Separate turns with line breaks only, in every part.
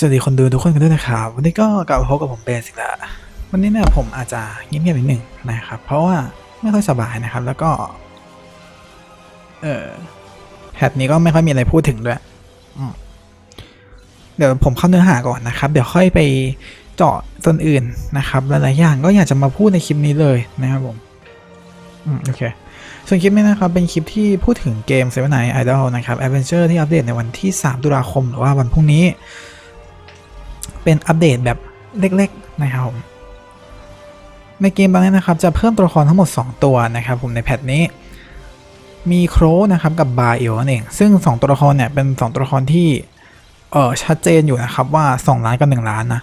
สวัสดีคนดูทุกคนกันด้วยนะครับ วันนี้ก็กลับมาพบกับผมเบนสิละวันนี้เนี่ยผมอาจจะเงียบๆนิดหนึ่งนะครับ เพราะว่าไม่ค่อยสบายนะครับ แล้วก็ เออแพทนี้ก็ไม่ค่อยมีอะไรพูดถึงด้วยเดี๋ยวผมเข้าเนื้อหาก่อนนะครับ เดี๋ยวค่อยไปเจาะส่วนอื่นนะครับหลายๆอย่างก็อยากจะมาพูดในคลิปนี้เลยนะครับผมอืมโอเคส่วนคลิปนี้นะครับ เป็นคลิปที่พูดถึงเกม Seven Nights Idol นะครับ Adventure ที่อัปเดตในวันที่ 3 ตุลาคมหรือว่าวันพรุ่งนี้ เป็นอัปเดตแบบเล็กๆนะครับผมในเกมตอนนี้นะครับจะเพิ่มตัวละครทั้งหมด 2 ตัวนะครับผมในแพทนี้ มีโครนะครับกับบาเอลนั่นเองซึ่ง 2 ตัวละครเนี่ยเป็น 2 ตัวละครที่เออชัดเจนอยู่นะครับว่า 2 ล้านกับ1ล้านนะ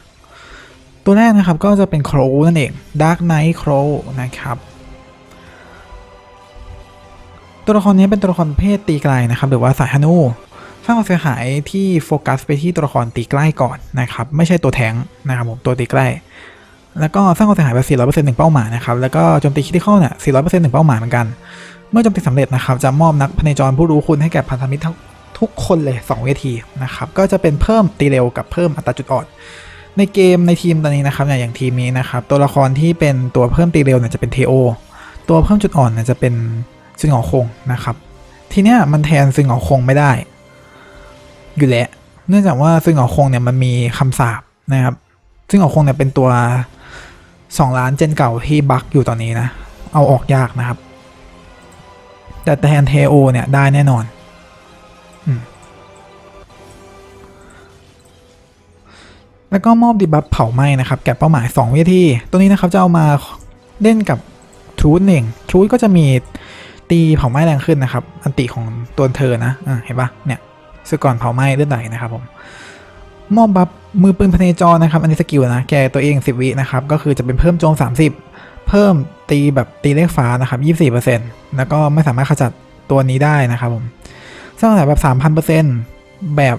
ตัวแรกนะครับก็จะเป็นโครนั่นเอง Dark Knight Crow นะครับตัวละครนี้เป็นตัวละครประเพศตีไกลนะครับหรือว่าสายฮานู สร้างความเสียหายที่โฟกัสไปที่ตัวละครตีใกล้ก่อนนะครับ ไม่ใช่ตัวแทงนะครับผมตัวตีใกล้ แล้วก็สร้างความเสียหายไป 400%หนึ่งเป้าหมายนะครับแล้วก็โจมตีคิดที่เข้าเนี่ย 400%หนึ่งเป้าหมายเหมือนกัน เมื่อโจมตีสำเร็จนะครับจะมอบนักพเนจรผู้รู้คุณให้แก่พันธมิตรทุกคนเลย 2 เวทีนะครับก็จะเป็นเพิ่มตีเร็วกับเพิ่มอัตราจุดอ่อนในเกมในทีมตอนนี้นะครับอย่างทีมนี้นะครับตัวละครที่เป็นตัวเพิ่มตีเร็วเนี่ยจะเป็นเทโอตัวเพิ่มจุดอ่อนเนี่ยจะเป็นซึงหอคงนะครับทีเนี้ยมันแทนซึงหอคงไม่ได้ อยู่แล้ว เนื่องจากว่าซึ่งหอคงเนี่ยมันมีคำสาปนะครับ ซึ่งหอคงเนี่ยเป็นตัว2ล้านเจนเก่าที่บั๊กอยู่ตอนนี้นะ เอาออกยากนะครับ แต่แทนเทโอเนี่ยได้แน่นอนอแล้วก็มอบดีบัฟเผาไหม้นะครับ แก่เป้าหมาย2วิธีตัวนี้นะครับจะเอามาเล่นกับทรูดเองทรูดก็จะมีตีเผาไหม้แรงขึ้นนะครับ อันติของตัวเธอนะอ่าเห็นปะเนี่ย สึกก่อนเผาไหม้เลือดไหลนะครับผมมอบบัฟมือปืนพเนจรนะครับ อันนี้สกิลนะ แกตัวเอง 10 วินะครับ ก็คือจะเป็นเพิ่มโจม 30 เพิ่มตีแบบตีเลขฟ้านะครับ 24%แล้วก็ไม่สามารถขจัดตัวนี้ได้นะครับผมสร้างแบบ 3,000%แบบ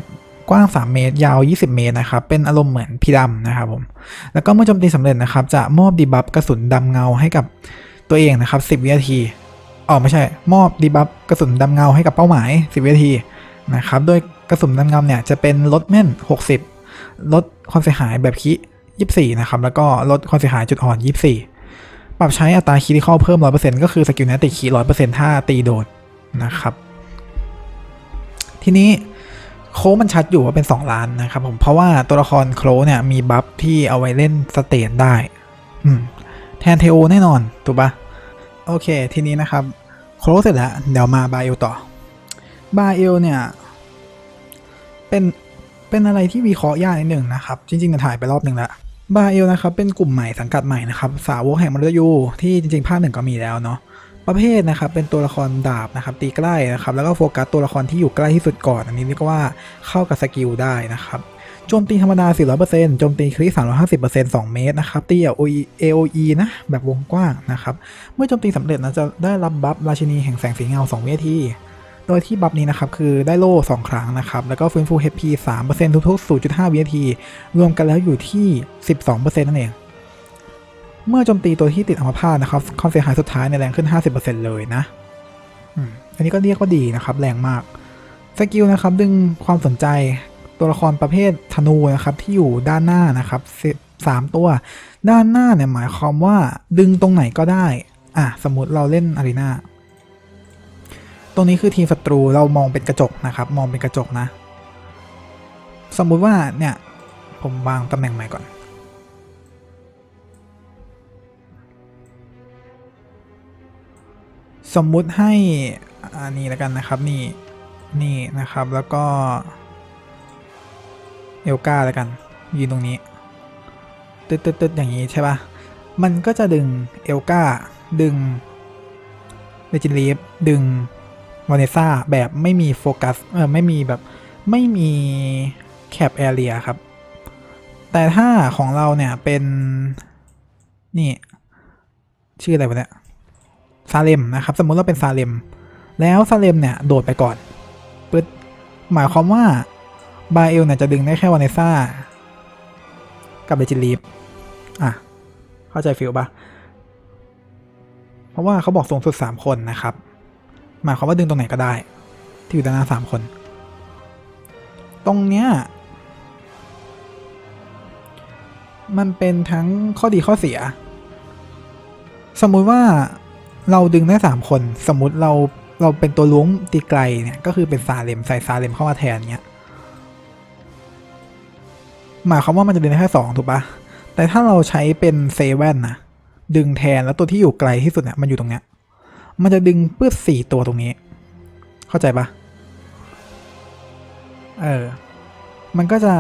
กว้าง 3 เมตร ยาว 20 เมตรนะครับ เป็นอารมณ์เหมือนพีดำนะครับผม แล้วก็เมื่อโจมตีสำเร็จนะครับ จะมอบดีบัฟกระสุนดำเงาให้กับตัวเองนะครับ 10 วินาทีอ๋อไม่ใช่ มอบดีบัฟกระสุนดำเงาให้กับเป้าหมาย 10 วินาที นะครับ โดยกระสุนดำเงาเนี่ยจะเป็นลดแม่น 60 ลดความเสียหายแบบคิ24 นะครับ แล้วก็ลดความเสียหายจุดอ่อน 24 ปรับใช้อัตราคีที่เข้าเพิ่ม 100%ก็คือสกิลเนี้ติดคี100%ถ้าตีโดนนะครับ ทีนี้โค้มันชัดอยู่ว่าเป็น 2 ล้านนะครับผม เพราะว่าตัวละครโคลเนี่ยมีบัฟที่เอาไว้เล่นสเตนได้ อืม แทนเทโอแน่นอน ถูกปะโอเค ทีนี้นะครับ โคลเสร็จแล้ว เดี๋ยวมาบาเอต่อ บาเอลเนี่ย เป็น เป็นอะไรที่วิเคราะห์ยากนิดหนึ่งนะครับ จริงๆเนี่ยถ่ายไปรอบหนึ่งแล้วบาเอลนะครับ เป็นกลุ่มใหม่สังกัดใหม่นะครับ สาวกแห่งมรดยูที่จริงๆภาคหนึ่งก็มีแล้วเนาะประเภทนะครับ เป็นตัวละครดาบนะครับ ตีใกล้นะครับ แล้วก็โฟกัสตัวละครที่อยู่ใกล้ที่สุดก่อน อันนี้เรียกว่าเข้ากับสกิลได้นะครับโจมตีธรรมดา 400%โจมตีคริส350% 2 เมตรนะครับ ตี AOE AOE นะ แบบวงกว้างนะครับ เมื่อโจมตีสำเร็จนะจะได้รับบัฟราชินีแห่งแสงสีเงา 2 เวที โดยที่บัฟนี้นะครับคือได้โล่ 2 ครั้งนะครับ แล้วก็ฟื้นฟู HP 3%ทุกๆ 0.5 วินาที รวมกันแล้วอยู่ที่ 12%นั่นเอง เมื่อโจมตีตัวที่ติดอัมพาตนะครับความเสียหายสุดท้ายในแรงขึ้น 50%เลยนะอันนี้ก็เรียกว่าดีนะครับ แรงมาก สกิลนะครับ ดึงความสนใจตัวละครประเภทธนูนะครับ ที่อยู่ด้านหน้านะครับสามตัว ด้านหน้าเนี่ยหมายความว่าดึงตรงไหนก็ได้ อะสมมติเราเล่นอารีนา ตรงนี้คือทีมศัตรูเรามองเป็นกระจกนะครับ มองเป็นกระจกนะ สมมุติว่าเนี่ย ผมวางตำแหน่งใหม่ก่อน สมมุติให้อันนี้แล้วกันนะครับนี่นี่นะครับแล้วก็เอลกาแล้วกันยืนตรงนี้ตึ๊ดตึ๊ดตึ๊ดอย่างนี้ใช่ปะ่ะมันก็จะดึงเอลกาดึงเ e จินลีฟดึง วาเนซ่าแบบไม่มีโฟกัสเออไม่มีแบบไม่มีแคปแอเรียครับ แต่ถ้าของเราเนี่ยเป็น นี่ ชื่ออะไรวะเนี่ยซาเลมนะครับ สมมุติเราเป็นซาเลมแล้วซาเลมเนี่ย โดดไปก่อนปึ๊ดหมายความว่าบาเอลเนี่ยจะดึงได้แค่วาเนซ่ากับเบจิลีฟอะ เข้าใจฟิลปะเพราะว่าเขาบอกสูงสุด 3 คนนะครับ หมายความว่าดึงตรงไหนก็ได้ ที่อยู่ด้านหน้า3คน ตรงเนี้ยมันเป็นทั้งข้อดีข้อเสีย สมมุติว่าเราดึงได้สามคน สมมุติเราเราเป็นตัวล้วงตีไกลเนี่ยก็คือเป็นซาเลมใส่ซาเลมเข้ามาแทนเนี้ยหมายความว่ามันจะดึงได้แค่สองถูกปะแต่ถ้าเราใช้เป็นเซเว่นนะดึงแทนแล้วตัวที่อยู่ไกลที่สุดเนี่ยมันอยู่ตรงเนี้ย มันจะดึงปื้ดสี่ตัวตรงนี้ เข้าใจปะเออ มันก็จะ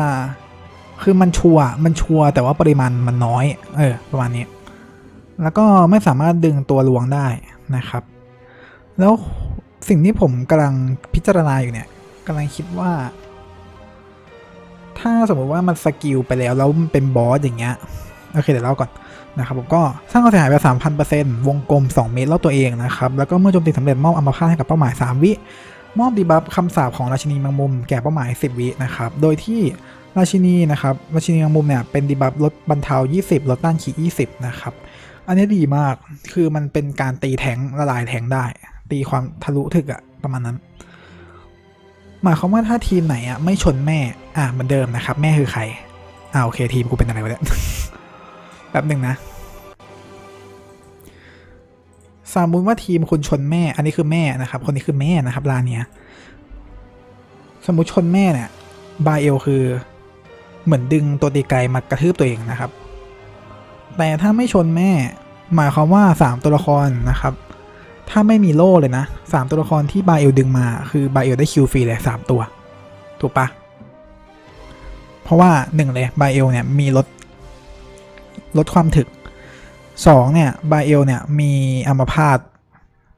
คือมันชัวร์มันชัวร์แต่ว่าปริมาณมันน้อย เออ ประมาณนี้ แล้วก็ไม่สามารถดึงตัวลวงได้นะครับ แล้วสิ่งที่ผมกำลังพิจารณาอยู่เนี่ยกำลังคิดว่า ถ้าสมมติว่ามันสกิลไปแล้วแล้วมันเป็นบอสอย่างเงี้ย โอเคเดี๋ยวเล่าก่อนนะครับผมก็สร้างความเสียหายไปสามพันเปอร์เซ็นต์วงกลม 2 เมตรรอบตัวเองนะครับ แล้วก็เมื่อโจมตีสำเร็จมอบอัมพาตให้กับเป้าหมาย 3 วิ มอบดีบัฟคำสาปของราชินีแมงมุมแก่เป้าหมาย 10 วินะครับ โดยที่ราชินีนะครับราชินีแมงมุมเนี่ยเป็นดีบัฟลดบรรเทา 20 ลดต้านขี20 นะครับ อันนี้ดีมากคือมันเป็นการตีแทงละลายแทงได้ ตีความทะลุถึกอะประมาณนั้นหมายความว่าถ้าทีมไหนอะไม่ชนแม่อะเหมือนเดิมนะครับ แม่คือใครอ่าโอเคทีมกูเป็นอะไรวะเนี่ย แป๊บหนึ่งนะ สมมุติว่าทีมคุณชนแม่ อันนี้คือแม่นะครับ คนนี้คือแม่นะครับลานเนี้ย สมมุติชนแม่เนี่ย บาเอลคือ เหมือนดึงตัวตีไกลมากระทืบตัวเองนะครับ แต่ถ้าไม่ชนแม่ หมายความว่า 3 ตัวละครนะครับ ถ้าไม่มีโล่เลยนะ 3 ตัวละครที่บาเอลดึงมา คือบาเอลได้คิวฟรีเลย3ตัว ถูกปะเพราะว่า 1 เลยบาเอลเนี่ยมีลด ลดความถึก2เนี่ยบาเอลเนี่ยมีอัมพาต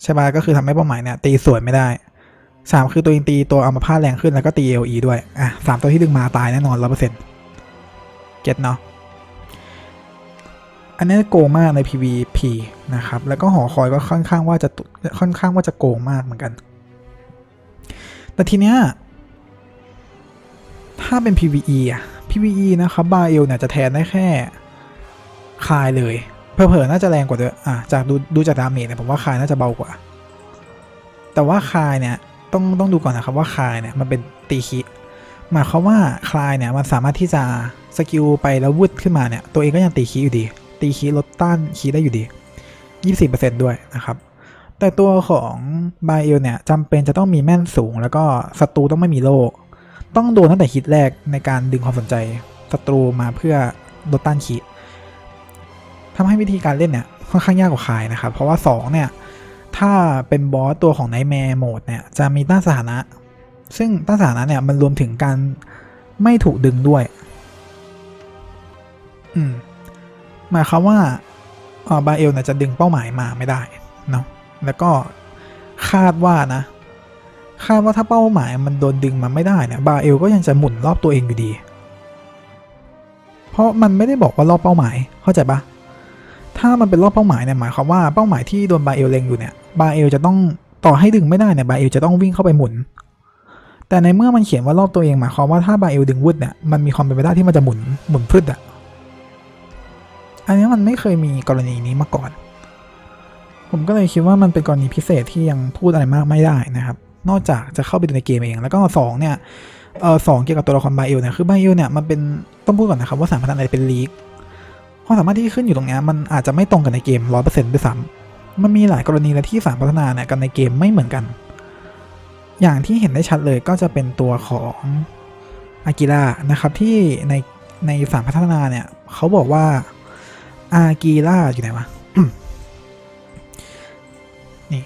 ใช่ปะก็คือทำให้เป้าหมายเนี่ยตีสวนไม่ได้3คือตัวเองตีตัวอัมพาตแรงขึ้นแล้วก็ตีเอลีด้วยอะสามตัวที่ดึงมาตายแน่นอนร้อเปอร์เซ็นต์เก็ตเนาะอันนี้โกงมากใน PVP นะครับแล้วก็หอคอยก็ค่อนข้างว่าจะค่อนข้างว่าจะโกงมากเหมือนกัน แต่ทีเนี้ยถ้าเป็น PVE อะ PVE นะครับบาเอลเนี่ยจะแทนได้แค่ คายเลยเผลอๆน่าจะแรงกว่าด้วยอะจากดูดูจากดาเมจเนี่ยผมว่าคายน่าจะเบากว่า แต่ว่าคายเนี่ยต้องต้องดูก่อนนะครับว่าคายเนี่ยมันเป็นตีคิหมายความว่าคลายเนี่ยมันสามารถที่จะสกิลไปแล้ววุดขึ้นมาเนี่ยตัวเองก็ยังตีคีอยู่ดี ตีคีลดต้านคีได้อยู่ดี 24%ด้วยนะครับ แต่ตัวของบาเอลเนี่ยจำเป็นจะต้องมีแม่นสูง แล้วก็ศัตรูต้องไม่มีโล่ต้องโดนตั้งแต่ฮิตแรกในการดึงความสนใจศัตรูมาเพื่อลดต้านคี ทำให้วิธีการเล่นเนี่ยค่อนข้างยากกว่าคายนะครับ เพราะว่า 2 เนี่ย ถ้าเป็นบอสตัวของไนแมร์โหมดเนี่ยจะมีต้านสถานะ ซึ่งต้านสถานะเนี่ยมันรวมถึงการไม่ถูกดึงด้วย อืมหมายความว่าอ่อบาเอลเนี่ยจะดึงเป้าหมายมาไม่ได้เนาะแล้วก็คาดว่านะคาดว่าถ้าเป้าหมายมันโดนดึงมาไม่ได้เนี่ยบาเอลก็ยังจะหมุนรอบตัวเองอยู่ดี เพราะมันไม่ได้บอกว่ารอบเป้าหมายเข้าใจปะ ถ้ามันเป็นรอบเป้าหมายเนี่ยหมายความว่าเป้าหมายที่โดนบาเอลเล็งอยู่เนี่ยบาเอลจะต้องต่อให้ดึงไม่ได้เนี่ยบาเอลจะต้องวิ่งเข้าไปหมุน แต่ในเมื่อมันเขียนว่ารอบตัวเองหมายความว่าถ้าบาเอลดึงวุดเนี่ยมันมีความเป็นไปได้ที่มันจะหมุนหมุนพืชอะอันนี้มันไม่เคยมีกรณีนี้มาก่อน ผมก็เลยคิดว่ามันเป็นกรณีพิเศษที่ยังพูดอะไรมากไม่ได้นะครับ นอกจากจะเข้าไปดูในเกมเอง แล้วก็สองเนี่ยเออสองเกี่ยวกับตัวละครบาเอลเนี่ยคือบาเอลเนี่ยมันเป็นต้องพูดก่อนนะครับว่าสามพันอะไรเป็นลีก ความสามารถที่ขึ้นอยู่ตรงนี้มันอาจจะไม่ตรงกันในเกมร้อยเปอร์เซ็นต์ด้วยซ้ำมันมีหลายกรณีและที่สามพัฒนาเนี่ยกันในเกมไม่เหมือนกัน อย่างที่เห็นได้ชัดเลยก็จะเป็นตัวของอากิระนะครับที่ในในสามพัฒนาเนี่ยเขาบอกว่าอากิระอยู่ไหนวะนี่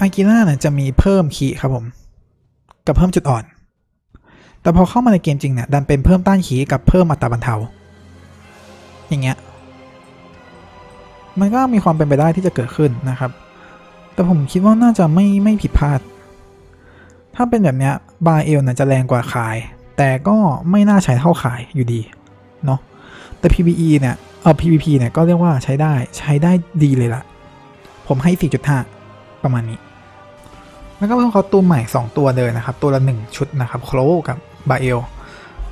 อากิระเนี่ยจะมีเพิ่มคีครับผม กับเพิ่มจุดอ่อน แต่พอเข้ามาในเกมจริงเนี่ยดันเป็นเพิ่มต้านขีกับเพิ่มอัตราบรรเทาอย่างเงี้ย มันก็มีความเป็นไปได้ที่จะเกิดขึ้นนะครับ แต่ผมคิดว่าน่าจะไม่ไม่ผิดพลาด ถ้าเป็นแบบเนี้ยบาเอลเนี่ยจะแรงกว่าขาย แต่ก็ไม่น่าใช้เท่าขายอยู่ดีเนาะแต่ PVE เนี่ยเออ PVP เนี่ยก็เรียกว่าใช้ได้ใช้ได้ดีเลยล่ะ ผมให้ 4.5 ประมาณนี้ แล้วก็เพิ่มคอตูมใหม่ 2 ตัวเลยนะครับ ตัวละ 1 ชุดนะครับโคลกับบาเอล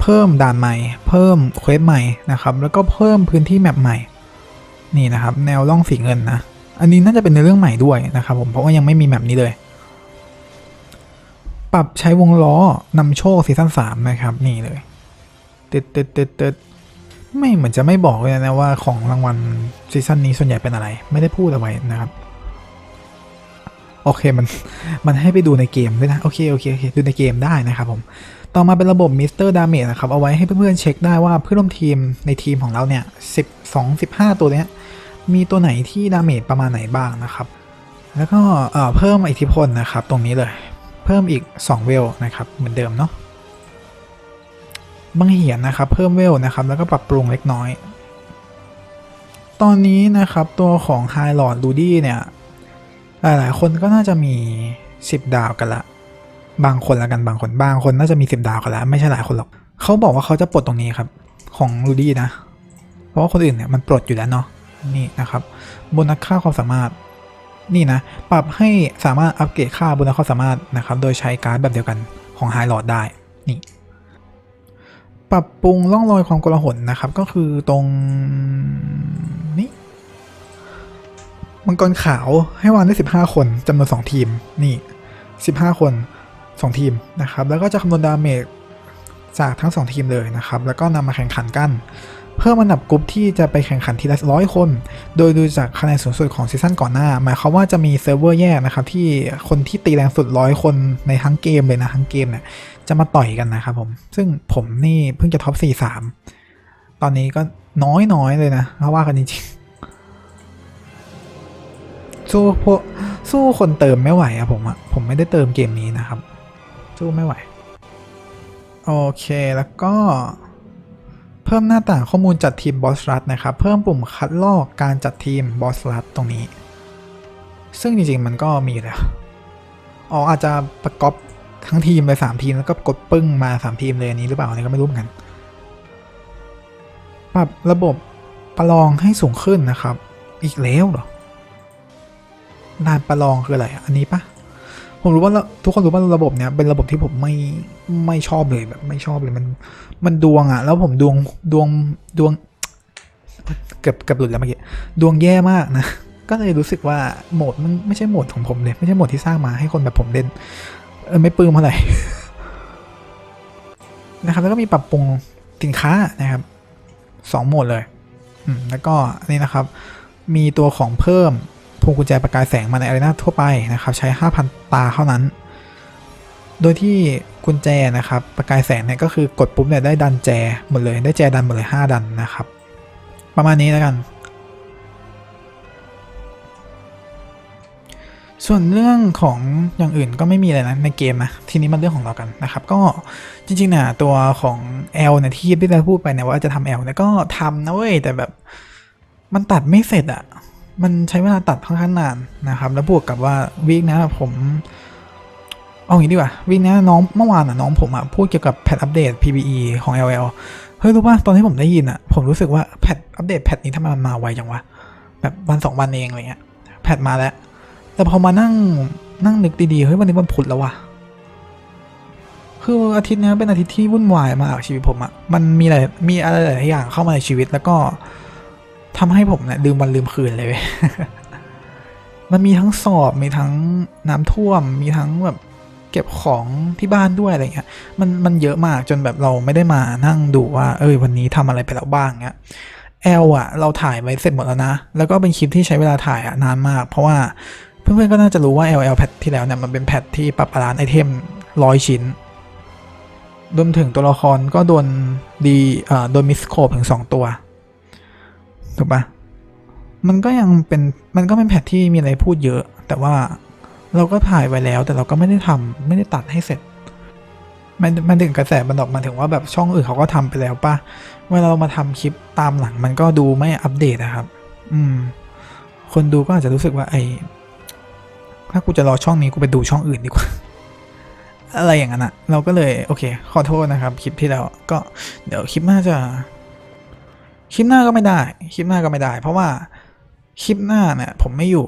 เพิ่มด่านใหม่ เพิ่มเควสใหม่นะครับ แล้วก็เพิ่มพื้นที่แมปใหม่ นี่นะครับแนวล่องสีเงินนะ อันนี้น่าจะเป็นในเรื่องใหม่ด้วยนะครับผมเพราะว่ายังไม่มีแมปนี้เลย ปรับใช้วงล้อนำโชคซีซั่น3นะครับ นี่เลยตึดตึดตึดตึดไม่เหมือนจะไม่บอกเลยนะว่าของรางวัลซีซั่นนี้ส่วนใหญ่เป็นอะไร ไม่ได้พูดเอาไว้นะครับโอเคมันมันให้ไปดูในเกมด้วยนะ โอเคโอเคโอเคดูในเกมได้นะครับผม ต่อมาเป็นระบบมิสเตอร์ดาเมจนะครับ เอาไว้ให้เพื่อนๆเช็คได้ว่าเพื่อนร่วมทีมในทีมของเราเนี่ย12 15ตัวเนี้ย มีตัวไหนที่ดาเมจประมาณไหนบ้างนะครับ แล้วก็เพิ่มอิทธิพลนะครับ ตรงนี้เลย เพิ่มอีก 2 เวลนะครับ เหมือนเดิมเนาะบางเหียนนะครับ เพิ่มเวลนะครับ แล้วก็ปรับปรุงเล็กน้อย ตอนนี้นะครับตัวของ High Lord Rudy เนี่ย หลายๆ คนก็น่าจะมี 10 ดาวกันละ บางคนละกันบางคนบางคนน่าจะมี 10 ดาวกันล้วไม่ใช่หลายคนหรอกเขาบอกว่าเขาจะปลดตรงนี้ครับ ของรูดี้นะ เพราะว่าคนอื่นเนี่ยมันปลดอยู่แล้วเนาะ นี่นะครับโบนัสค่าความสามารถ นี่นะ ปรับให้สามารถอัปเกรดค่าโบนัสความสามารถนะครับ โดยใช้การ์ดแบบเดียวกันของไฮลอดได้ นี่ ปรับปรุงร่องรอยความโกลาหลนะครับ ก็คือตรงนี้มังกรขาวให้วางได้ 15 คนจำนวน 2 ทีม นี่ 15 คน 2 ทีมนะครับ แล้วก็จะคำนวณดาเมจจากทั้ง 2 ทีมเลยนะครับ แล้วก็นำมาแข่งขันกัน เพิ่มอันดับกลุ่มที่จะไปแข่งขันทีละร้อยคน โดยดูจากคะแนนสูงสุดของซีซั่นก่อนหน้า หมายความว่าจะมีเซิร์ฟเวอร์แยกนะครับที่คนที่ตีแรงสุดร้อยคนในทั้งเกมเลยนะทั้งเกมเนี่ยจะมาต่อยกันนะครับผม ซึ่งผมนี่เพิ่งจะท็อป43 ตอนนี้ก็น้อยๆเลยนะถ้าว่ากันจริงๆสู้พวกสู้คนเติมไม่ไหวอะผมอะผมไม่ได้เติมเกมนี้นะครับ สู้ไม่ไหว โอเคแล้วก็ พิ่มหน้าต่างข้อมูลจัดทีมบอสรัตนะครับ เพิ่มปุ่มคัดลอกการจัดทีมบอสรัตตรงนี้ ซึ่งจริงๆมันก็มีแล้วอ๋ออาจจะประกอบทั้งทีมเลยสามทีมแล้วก็กดปึ้งมาสามทีมเลยอันนี้หรือเปล่าอันนี้ก็ไม่รู้เหมือนกัน ปรับระบบประลองให้สูงขึ้นนะครับ อีกแล้วเหรอลานประลองคืออะไร อันนี้ปะ ผมรู้ว่าทุกคนรู้ว่าระบบเนี้ยเป็นระบบที่ผมไม่ไม่ชอบเลยแบบไม่ชอบเลยมัน มันดวงอะแล้วผมดวงดวงดวงเกือบเกือบหลุดแล้วเมื่อกี้ดวงแย่มากนะก็เลยรู้สึกว่าโหมดมันไม่ใช่โหมดของผมเลย ไม่ใช่โหมดที่สร้างมาให้คนแบบผมเล่น เออไม่ปลื้มเท่าไหร่นะครับแล้วก็มีปรับปรุงสินค้านะครับสองโหมดเลยอืมแล้วก็นี่นะครับ มีตัวของเพิ่ม วงกุญแจประกายแสงมาในอารีนาทั่วไปนะครับใช้ 5,000 ตาเท่านั้น โดยที่กุญแจนะครับประกายแสงเนี่ยก็คือกดปุ๊บเนี่ยได้ดันแจหมดเลยได้แจดันหมดเลย 5 ดันนะครับ ประมาณนี้แล้วกัน ส่วนเรื่องของอย่างอื่นก็ไม่มีอะไรนะในเกมนะทีนี้มาเรื่องของเรากันนะครับ ก็จริงๆนะตัวของ L เนี่ยที่พี่ได้พูดไปเนี่ยว่าจะทำ L เนี่ยก็ทำนะเว้ยแต่แบบมันตัดไม่เสร็จอะ มันใช้เวลาตัดค่อนข้างนานนะครับ แล้วบวกกับว่าวีคนะผมเอาอย่างนี้ดีกว่าวีคนี้น้องเมื่อวานอะน้องผมอะพูดเกี่ยวกับแพทอัปเดต PBE ของ LL เฮ้ยรู้ป่ะตอนที่ผมได้ยินอะผมรู้สึกว่าแพทอัปเดตแพทนี้ทำไมมันมาไวจังวะแบบวันสองวันเองอะไรเงี้ยแพทมาแล้ว แต่พอมานั่งนั่งนึกดีๆเฮ้ยวันนี้วันพุธแล้ววะคืออาทิตย์นี้เป็นอาทิตย์ที่วุ่นวายมากชีวิตผมอะมันมีอะไรมีอะไรหลายอย่างเข้ามาในชีวิตแล้วก็ ทำให้ผมเนี่ยลืมวันลืมคืนเลยเว้ยมันมีทั้งสอบมีทั้งน้ำท่วม มีทั้งแบบเก็บของที่บ้านด้วยอะไรเงี้ย มันมันเยอะมากจนแบบเราไม่ได้มานั่งดูว่า เอ้ยวันนี้ทำอะไรไปแล้วบ้างเงี้ยแอลอะเราถ่ายไว้เสร็จหมดแล้วนะ แล้วก็เป็นคลิปที่ใช้เวลาถ่ายอะนานมาก เพราะว่าเพื่อนๆก็น่าจะรู้ว่า LL แพทที่แล้วเนี่ยมันเป็นแพทที่ปรับบาลานไอเทมร้อยชิ้นรวมถึงตัวละครก็โดนดีเอ่อโดนมิสโคปถึงสองตัว ถูกปะมันก็ยังเป็นมันก็เป็นแพทที่มีอะไรพูดเยอะ แต่ว่าเราก็ถ่ายไว้แล้ว แต่เราก็ไม่ได้ทำไม่ได้ตัดให้เสร็จ มันมันถึงกระแสมันออกมาถึงว่าแบบช่องอื่นเขาก็ทำไปแล้วป่ะเวลาเรามาทำคลิปตามหลัง มันก็ดูไม่อัปเดตนะครับ อืม คนดูก็อาจจะรู้สึกว่าไอ้ถ้ากูจะรอช่องนี้กูไปดูช่องอื่นดีกว่า อะไรอย่างนั้นอะเราก็เลยโอเค ขอโทษนะครับ คลิปที่แล้วก็เดี๋ยวคลิปหน้าจะ คลิปหน้าก็ไม่ได้ คลิปหน้าก็ไม่ได้ เพราะว่าคลิปหน้าเนี่ยผมไม่อยู่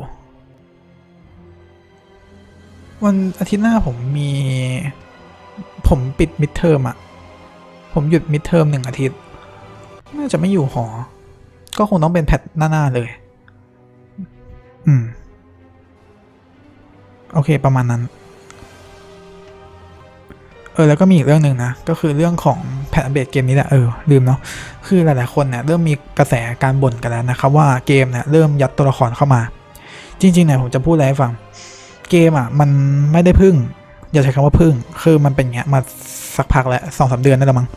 วันอาทิตย์หน้าผมมี ผมปิดมิดเทอมอะผมหยุดมิดเทอมหนึ่งอาทิตย์ น่าจะไม่อยู่หอ ก็คงต้องเป็นแพทหน้า ๆ เลย อืม โอเคประมาณนั้น เออแล้วก็มีอีกเรื่องหนึ่งนะ ก็คือเรื่องของแพทอัปเดเกมนี้แหละเออลืมเนาะคือหลายๆคนเนี่ยเริ่มมีกระแสการบ่นกันแล้วนะครับว่าเกมเนี่ยเริ่มยัดตัวละครเข้ามา จริงๆเนี่ยผมจะพูดอะไรให้ฟัง เกมอะมันไม่ได้พึ่ง อย่าใช้คำว่าพึ่ง คือมันเป็นเงี้ยมาสักพักแล้วสองสามเดือนได้แล้วมั้ง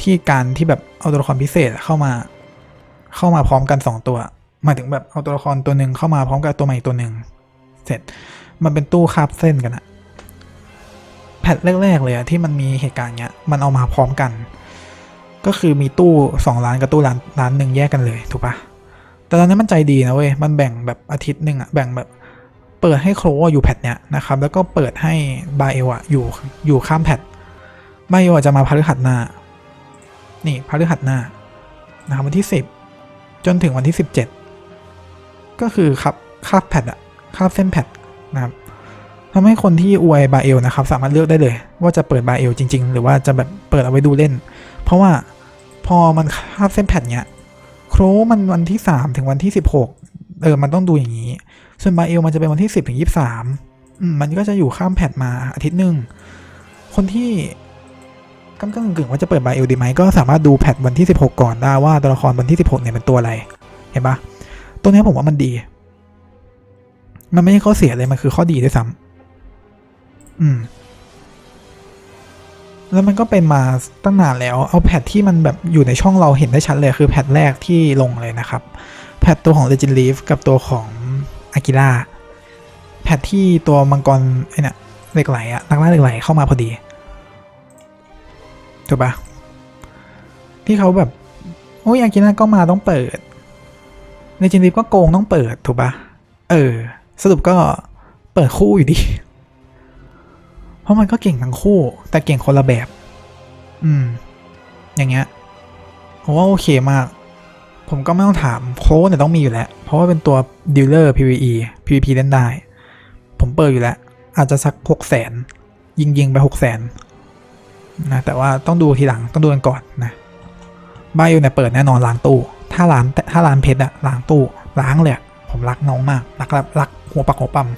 ที่การที่แบบเอาตัวละครพิเศษเข้ามา เข้ามาพร้อมกันสองตัวหมายถึงแบบเอาตัวละครตัวหนึ่งเข้ามาพร้อมกับตัวใหม่ตัวหนึ่งเสร็จมันเป็นตู้คาบเส้นกันอะ แพทแรก ๆ เลยอะที่มันมีเหตุการณ์เนี้ย มันเอามาพร้อมกัน ก็คือมีตู้สองล้านกับตู้ล้านล้านหนึ่งแยกกันเลยถูกปะแต่ตอนนี้มันใจดีนะเว้ย มันแบ่งแบบอาทิตย์หนึ่งอะแบ่งแบบเปิดให้โครอะอยู่แพทเนี้ยนะครับ แล้วก็เปิดให้บาเอลอะอยู่อยู่ข้ามแพทบาเอลอะจะมาพฤหัสหน้า นี่พฤหัสหน้านะครับวันที่สิบจนถึงวันที่สิบเจ็ดก็คือครับคาบแพทอะคาบเส้นแพทนะครับ ทำให้คนที่อวยบาเอลนะครับสามารถเลือกได้เลย ว่าจะเปิดบาเอลจริง ๆ หรือว่าจะแบบเปิดเอาไว้ดูเล่น เพราะว่าพอมันคาบเส้นแพทเนี้ยโครมันวันที่สามถึงวันที่สิบหกเออ มันต้องดูอย่างนี้ ส่วนบาเอลมันจะเป็นวันที่สิบถึงยี่สามมันก็จะอยู่ข้ามแพทมาอาทิตย์หนึ่ง คนที่กำกึ่งๆว่าจะเปิดบาเอลดีไหมก็สามารถดูแพทวันที่ 16 ก่อนได้ว่าตัวละครวันที่ 16 เนี่ยเป็นตัวอะไร เห็นปะตัวนี้ผมว่ามันดี มันไม่ใช่ข้อเสียเลย มันคือข้อดีด้วยซ้ำ อืม แล้วมันก็เป็นมาตั้งนานแล้ว เอาแพทที่มันแบบอยู่ในช่องเราเห็นได้ชัดเลยคือแพทแรกที่ลงเลยนะครับ แพทตัวของ Legend Leaf กับตัวของอากิระแพทที่ตัวมังกรไอ้เนี่ยเหล็กไหลอะนักล่าเหล็กไหลเข้ามาพอดีถูกปะที่เขาแบบ โอ้ยอากิระก็มาต้องเปิดในจินดีก็โกงต้องเปิดถูกปะเออ สรุปก็เปิดคู่อยู่ดี ราะมันก็เก่งทั้งคู่ แต่เก่งคนละแบบ อืม อย่างเงี้ยผมว่าโอเคมาก ผมก็ไม่ต้องถามโค้ดเนี่ยต้องมีอยู่แล้ว เพราะว่าเป็นตัวดีลเลอร์ PVE PVP เล่นได้ ผมเปิดอยู่แล้ว อาจจะสักหกแสนยิงยิงไปหกแสนนะแต่ว่าต้องดูทีหลังต้องดูกันก่อนนะบายูเนี่ยเปิดแน่นอนล้างตู้ ถ้าร้านถ้าร้านเพชรอะล้างตู้ล้างเลยผมรักน้องมากรักรักหัวปักหัวปั๊ม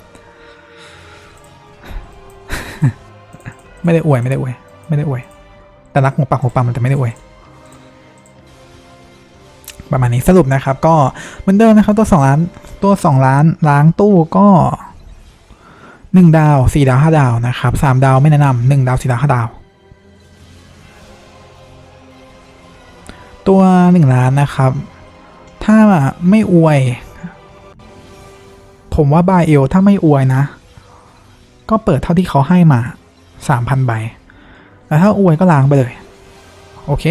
ไม่ได้อวยไม่ได้อวย ไม่ได้อวย แต่รักหัวปักหัวปั๊มมันแต่ไม่ได้อวยประมาณนี้สรุปนะครับ ก็เหมือนเดิมนะครับ ตัวสองล้านตัวสองล้านล้างตู้ก็หนึ่งดาวสี่ดาวห้าดาวนะครับสามดาวไม่แนะนำหนึ่งดาวสี่ดาวห้าดาว ตัวหนึ่งล้านนะครับ ถ้าไม่อวย ผมว่าบายเอลถ้าไม่อวยนะ ก็เปิดเท่าที่เขาให้มา สามพันใบแต่ถ้าอวยก็ล้างไปเลย โอเค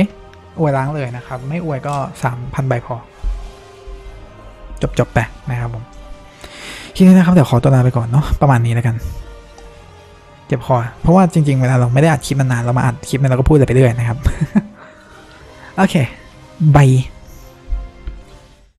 อวยล้างเลยนะครับ ไม่อวยก็สามพันใบพอ จบจบไปนะครับผมทีนี้นะครับ เดี๋ยวขอตัวลาไปก่อนเนาะประมาณนี้แล้วกัน เจ็บคอ เพราะว่าจริง ๆ เวลาเราไม่ได้อัดคลิปนานๆเรามาอัดคลิปเนี่ยเราก็พูดไรไปเรื่อยนะครับ โอเคบาย